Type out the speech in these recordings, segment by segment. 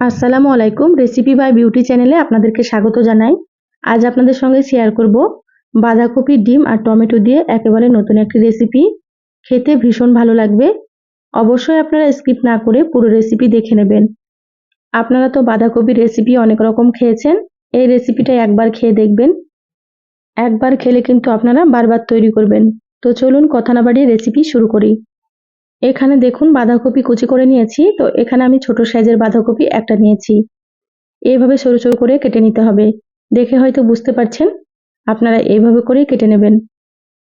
আসসালামু আলাইকুম recipe by beauty চ্যানেলে আপনাদেরকে স্বাগত জানাই। আজ আপনাদের সঙ্গে শেয়ার করব বাঁধাকপি, ডিম আর টমেটো দিয়ে একেবারে নতুন একটি রেসিপি খেতে ভীষণ ভালো লাগবে। অবশ্যই আপনারা স্কিপ না করে পুরো রেসিপি দেখে নেবেন। আপনারা তো বাঁধাকপির রেসিপি অনেক রকম খেয়েছেন, এই রেসিপিটা একবার খেয়ে দেখবেন। একবার খেলে কিন্তু আপনারা বারবার তৈরি করবেন। তো চলুন কথা না বাড়িয়ে রেসিপি শুরু করি। এখানে দেখুন বাঁধাকপি কুচি করে নিয়েছি, তো এখানে আমি ছোট সাইজের বাঁধাকপি একটা নিয়েছি। এইভাবে সরু সরু করে কেটে নিতে হবে। দেখে হয়তো বুঝতে পারছেন, আপনারা এইভাবে করেই কেটে নেবেন।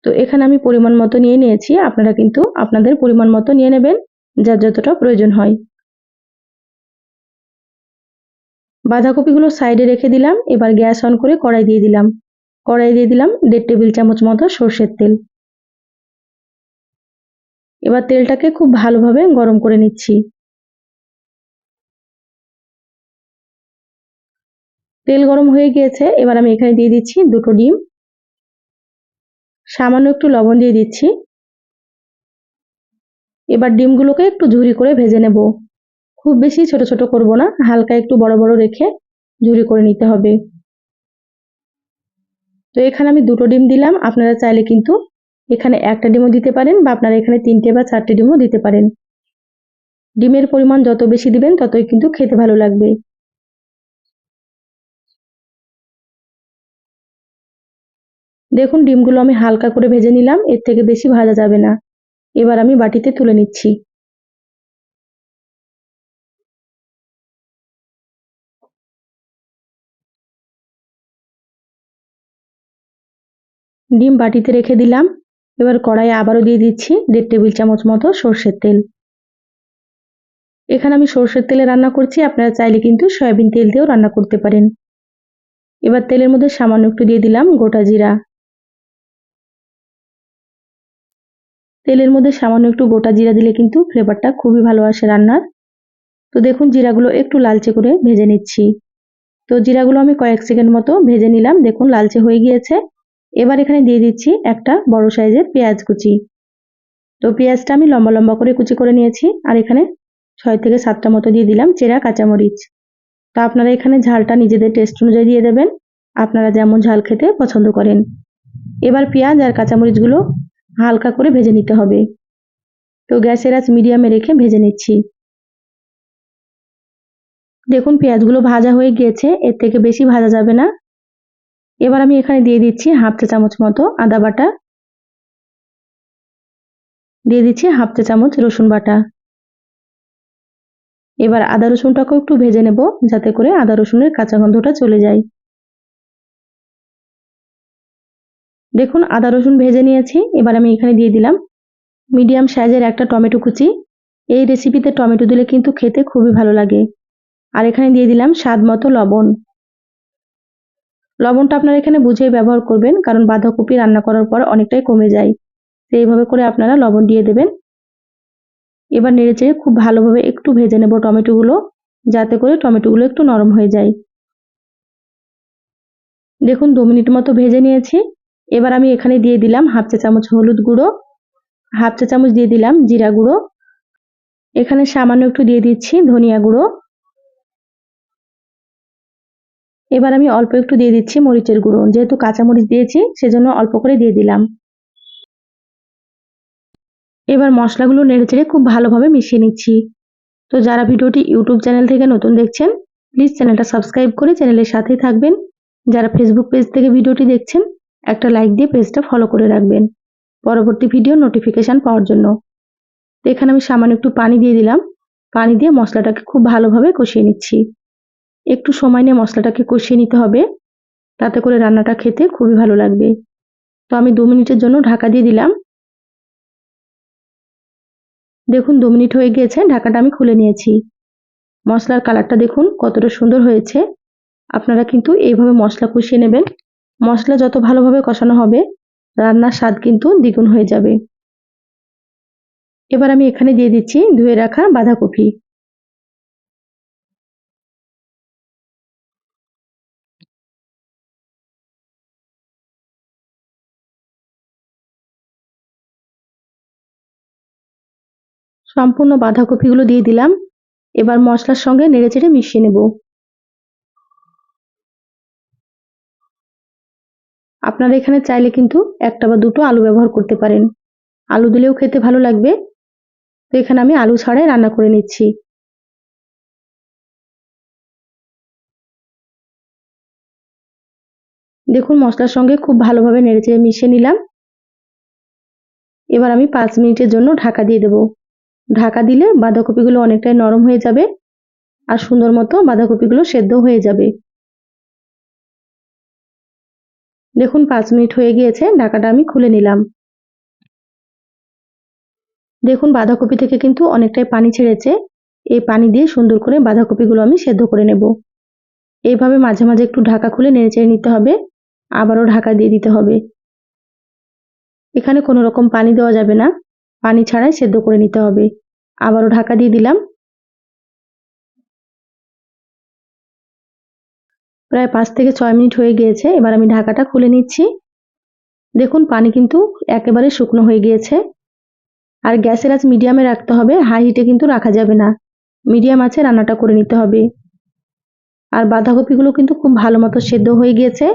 তো এখানে আমি পরিমাণ মতো নিয়ে নিয়েছি, আপনারা কিন্তু আপনাদের পরিমাণ মতো নিয়ে নেবেন যার যতটা প্রয়োজন হয়। বাঁধাকপিগুলো সাইডে রেখে দিলাম, এবার গ্যাস অন করে কড়াই দিয়ে দিলাম। কড়াই দিয়ে দিলাম দেড় টেবিল চামচ মতো সর্ষের তেল। এবার তেলটাকে খুব ভালোভাবে গরম করে নিচ্ছি। তেল গরম হয়ে গিয়েছে, এবার আমি এখানে দিয়ে দিচ্ছি দুটো ডিম। সামান্য একটু লবণ দিয়ে দিচ্ছি। এবার ডিমগুলোকে একটু ঝুরি করে ভেজে নেব। খুব বেশি ছোট ছোট করব না, হালকা একটু বড় বড় রেখে ঝুরি করে নিতে হবে। তো এখানে আমি দুটো ডিম দিলাম, আপনারা চাইলে কিন্তু এখানে একটা ডিমও দিতে পারেন বা আপনারা এখানে তিনটে বা চারটে ডিমও দিতে পারেন। ডিমের পরিমাণ যত বেশি দিবেন, ততই কিন্তু খেতে ভালো লাগবে। দেখুন, ডিমগুলো আমি হালকা করে ভেজে নিলাম, এর থেকে বেশি ভাজা যাবে না। এবার আমি বাটিতে তুলে নিচ্ছি। ডিম বাটিতে রেখে দিলাম। এবার কড়াইয়ে আবারও দিয়ে দিচ্ছি দেড় টেবিল চামচ মতো সর্ষের তেল। এখানে আমি সর্ষের তেলে রান্না করছি, আপনারা চাইলে কিন্তু সয়াবিন তেল দিয়েও রান্না করতে পারেন। এবার তেলের মধ্যে সামান্য একটু দিয়ে দিলাম গোটা জিরা। তেলের মধ্যে সামান্য একটু গোটা জিরা দিলে কিন্তু ফ্লেভারটা খুবই ভালো আসে রান্নার। তো দেখুন, জিরাগুলো একটু লালচে করে ভেজে নিচ্ছি। তো জিরাগুলো আমি কয়েক সেকেন্ড মতো ভেজে নিলাম। দেখুন, লালচে হয়ে গিয়েছে। এবার এখানে দিয়ে দিচ্ছি একটা বড় সাইজের পেঁয়াজ কুচি। তো পেঁয়াজটা আমি লম্বা লম্বা করে কুচি করে নিয়েছি আর এখানে ছয় থেকে সাতটা মতো দিয়ে দিলাম চেরা কাঁচামরিচ। তো আপনারা এখানে ঝালটা নিজেদের টেস্ট অনুযায়ী দিয়ে দেবেন। আপনারা যেমন ঝাল খেতে পছন্দ করেন। এবার পেঁয়াজ আর কাঁচামরিচগুলো হালকা করে ভেজে নিতে হবে। তো গ্যাসের আঁচ মিডিয়ামে রেখে ভেজে নিচ্ছি। দেখুন পেঁয়াজগুলো ভাজা হয়ে গিয়েছে, এর থেকে বেশি ভাজা যাবে না। এবার আমি এখানে দিয়ে দিচ্ছি হাফ চা চামচ মতো আদা বাটা। দিয়ে দিচ্ছি হাফ চা চামচ রসুন বাটা। এবার আদা রসুনটাকেও একটু ভেজে নেব যাতে করে আদা রসুনের কাঁচা গন্ধটা চলে যায়। দেখুন, আদা রসুন ভেজে নিয়েছি। এবার আমি এখানে দিয়ে দিলাম মিডিয়াম সাইজের একটা টমেটো কুচি। এই রেসিপিতে টমেটো দিলে কিন্তু খেতে খুবই ভালো লাগে। আর এখানে দিয়ে দিলাম স্বাদ মতো লবণ। লবণটা আপনারা এখানে বুঝেই ব্যবহার করবেন, কারণ বাঁধাকপি রান্না করার পর অনেকটাই কমে যায়। তো এইভাবে করে আপনারা লবণ দিয়ে দেবেন। এবার নেড়েচেড়ে খুব ভালোভাবে একটু ভেজে নেব টমেটোগুলো, যাতে করে টমেটোগুলো একটু নরম হয়ে যায়। দেখুন, দু মিনিট মতো ভেজে নিয়েছি। এবার আমি এখানে দিয়ে দিলাম হাফ চা চামচ হলুদ গুঁড়ো, হাফ চা চামচ দিয়ে দিলাম জিরা গুঁড়ো। এখানে সামান্য একটু দিয়ে দিচ্ছি ধনিয়া গুঁড়ো। এবার আমি অল্প একটু দিয়ে দিচ্ছি মরিচের গুঁড়ো। যেহেতু কাঁচা মরিচ দিয়েছি, সেজন্য অল্প করে দিয়ে দিলাম। এবার মশলাগুলো নেড়েচেড়ে খুব ভালোভাবে মিশিয়ে নিচ্ছি। তো যারা ভিডিওটি ইউটিউব চ্যানেল থেকে নতুন দেখছেন প্লিজ চ্যানেলটা সাবস্ক্রাইব করে চ্যানেলের সাথেই থাকবেন। যারা ফেসবুক পেজ থেকে ভিডিওটি দেখছেন, একটা লাইক দিয়ে পেজটা ফলো করে রাখবেন। পরবর্তী ভিডিও নোটিফিকেশান পাওয়ার জন্য। এখানে আমি সামান্য একটু পানি দিয়ে দিলাম। পানি দিয়ে মশলাটাকে খুব ভালোভাবে কষিয়ে নিচ্ছি। একটু সময় নিয়ে মশলাটাকে কষিয়ে নিতে হবে। তাতে করে রান্নাটা খেতে খুবই ভালো লাগবে। তো আমি দু মিনিটের জন্য ঢাকা দিয়ে দিলাম। দেখুন দু মিনিট হয়ে গিয়েছে, ঢাকাটা আমি খুলে নিয়েছি। মশলার কালারটা দেখুন কতটা সুন্দর হয়েছে। আপনারা কিন্তু এইভাবে মশলা কষিয়ে নেবেন। মশলা যত ভালোভাবে কষানো হবে, রান্নার স্বাদ কিন্তু দ্বিগুণ হয়ে যাবে। এবার আমি এখানে দিয়ে দিচ্ছি ধুয়ে রাখা বাঁধাকপি। সম্পূর্ণ বাঁধাকপিগুলো দিয়ে দিলাম। এবার মশলার সঙ্গে নেড়েচেড়ে মিশিয়ে নেব। আপনারা এখানে চাইলে কিন্তু একটা বা দুটো আলু ব্যবহার করতে পারেন। আলু দিলেও খেতে ভালো লাগবে। তো এখানে আমি আলু ছাড়াই রান্না করে নিচ্ছি। দেখুন, মশলার সঙ্গে খুব ভালোভাবে নেড়েচেড়ে মিশিয়ে নিলাম। এবার আমি পাঁচ মিনিটের জন্য ঢাকা দিয়ে দেব। ঢাকা দিলে বাঁধাকপিগুলো অনেকটাই নরম হয়ে যাবে আর সুন্দর মতো বাঁধাকপিগুলো সেদ্ধ হয়ে যাবে। দেখুন, পাঁচ মিনিট হয়ে গিয়েছে, ঢাকাটা আমি খুলে নিলাম। দেখুন, বাঁধাকপি থেকে কিন্তু অনেকটাই পানি ছেড়েছে। এই পানি দিয়ে সুন্দর করে বাঁধাকপিগুলো আমি সেদ্ধ করে নেব। এইভাবে মাঝে মাঝে একটু ঢাকা খুলে নেড়ে চেড়ে নিতে হবে, আবারও ঢাকা দিয়ে দিতে হবে। এখানে কোনো রকম পানি দেওয়া যাবে না। পানি ছাড়াই সেদ্ধ করে নিতে হবে। আবারও ঢাকা দিয়ে দিলাম। প্রায় পাঁচ থেকে ছয় মিনিট হয়ে গিয়েছে। এবার আমি ঢাকাটা খুলে নিচ্ছি। দেখুন, পানি কিন্তু একেবারে শুকনো হয়ে গিয়েছে। আর গ্যাসের আঁচ মিডিয়ামে রাখতে হবে। হাই হিটে কিন্তু রাখা যাবে না। মিডিয়াম আছে রান্নাটা করে নিতে হবে। আর বাঁধাকপিগুলো কিন্তু খুব ভালো মতো সেদ্ধ হয়ে গিয়েছে।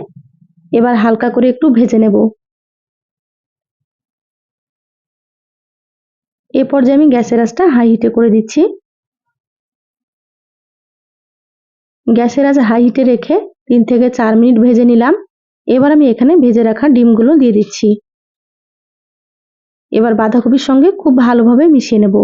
এবার হালকা করে একটু ভেজে নেব। এ পর্যায়ে আমি গ্যাসের আঁচটা হাই হিটে করে দিচ্ছি। গ্যাসের আঁচ হাই হিটে রেখে তিন থেকে চার মিনিট ভেজে নিলাম। এবার আমি এখানে ভেজে রাখা ডিমগুলো দিয়ে দিচ্ছি। এবার বাঁধাকপির সঙ্গে খুব ভালোভাবে মিশিয়ে নেব।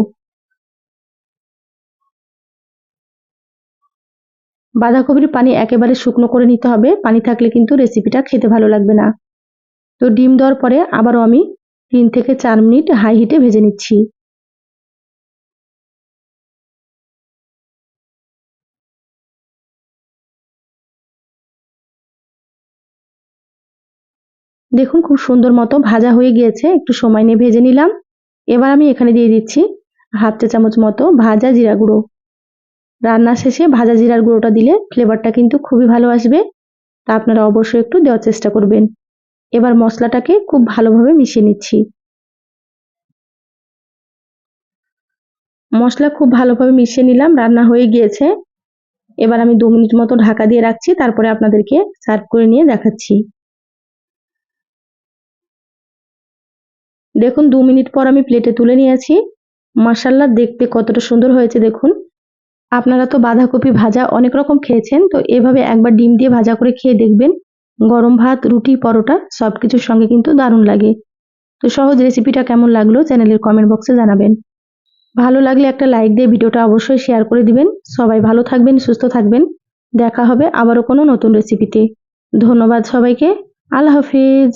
বাঁধাকপির পানি একেবারে শুকনো করে নিতে হবে। পানি থাকলে কিন্তু রেসিপিটা খেতে ভালো লাগবে না। তো ডিম দেওয়ার পরে আবারও আমি তিন থেকে চার মিনিট হাই হিটে ভেজে নিচ্ছি। দেখুন খুব সুন্দর মতো ভাজা হয়ে গিয়েছে, একটু সময় নিয়ে ভেজে নিলাম। এবার আমি এখানে দিয়ে দিচ্ছি হাফ চা চামচ মতো ভাজা জিরা গুঁড়ো। রান্না শেষে ভাজা জিরার গুঁড়োটা দিলে ফ্লেভারটা কিন্তু খুবই ভালো আসবে। তা আপনারা অবশ্যই একটু দেওয়ার চেষ্টা করবেন। এবার মশলাটাকে খুব ভালোভাবে মিশিয়ে নিচ্ছি। মশলা খুব ভালোভাবে মিশিয়ে নিলাম, রান্না হয়ে গিয়েছে। এবার আমি দু মিনিট মতো ঢাকা দিয়ে রাখছি, তারপরে আপনাদেরকে সার্ভ করে নিয়ে দেখাচ্ছি। দেখুন, দু মিনিট পর আমি প্লেটে তুলে নিয়েছি। মাসাল্লা দেখতে কতটা সুন্দর হয়েছে, দেখুন। আপনারা তো বাঁধাকপি ভাজা অনেক রকম খেয়েছেন, তো এভাবে একবার ডিম দিয়ে ভাজা করে খেয়ে দেখবেন। গরম ভাত, রুটি, পরোটা সব কিছুর সঙ্গে কিন্তু দারুণ লাগে। তো সহজ রেসিপিটা কেমন লাগল চ্যানেলের কমেন্ট বক্সে জানাবেন। ভালো লাগলে একটা লাইক দিয়ে ভিডিওটা অবশ্যই শেয়ার করে দিবেন। সবাই ভালো থাকবেন, সুস্থ থাকবেন। দেখা হবে আবারও কোনো নতুন রেসিপিতে ধন্যবাদ সবাইকে। আল্লাহ হাফিজ।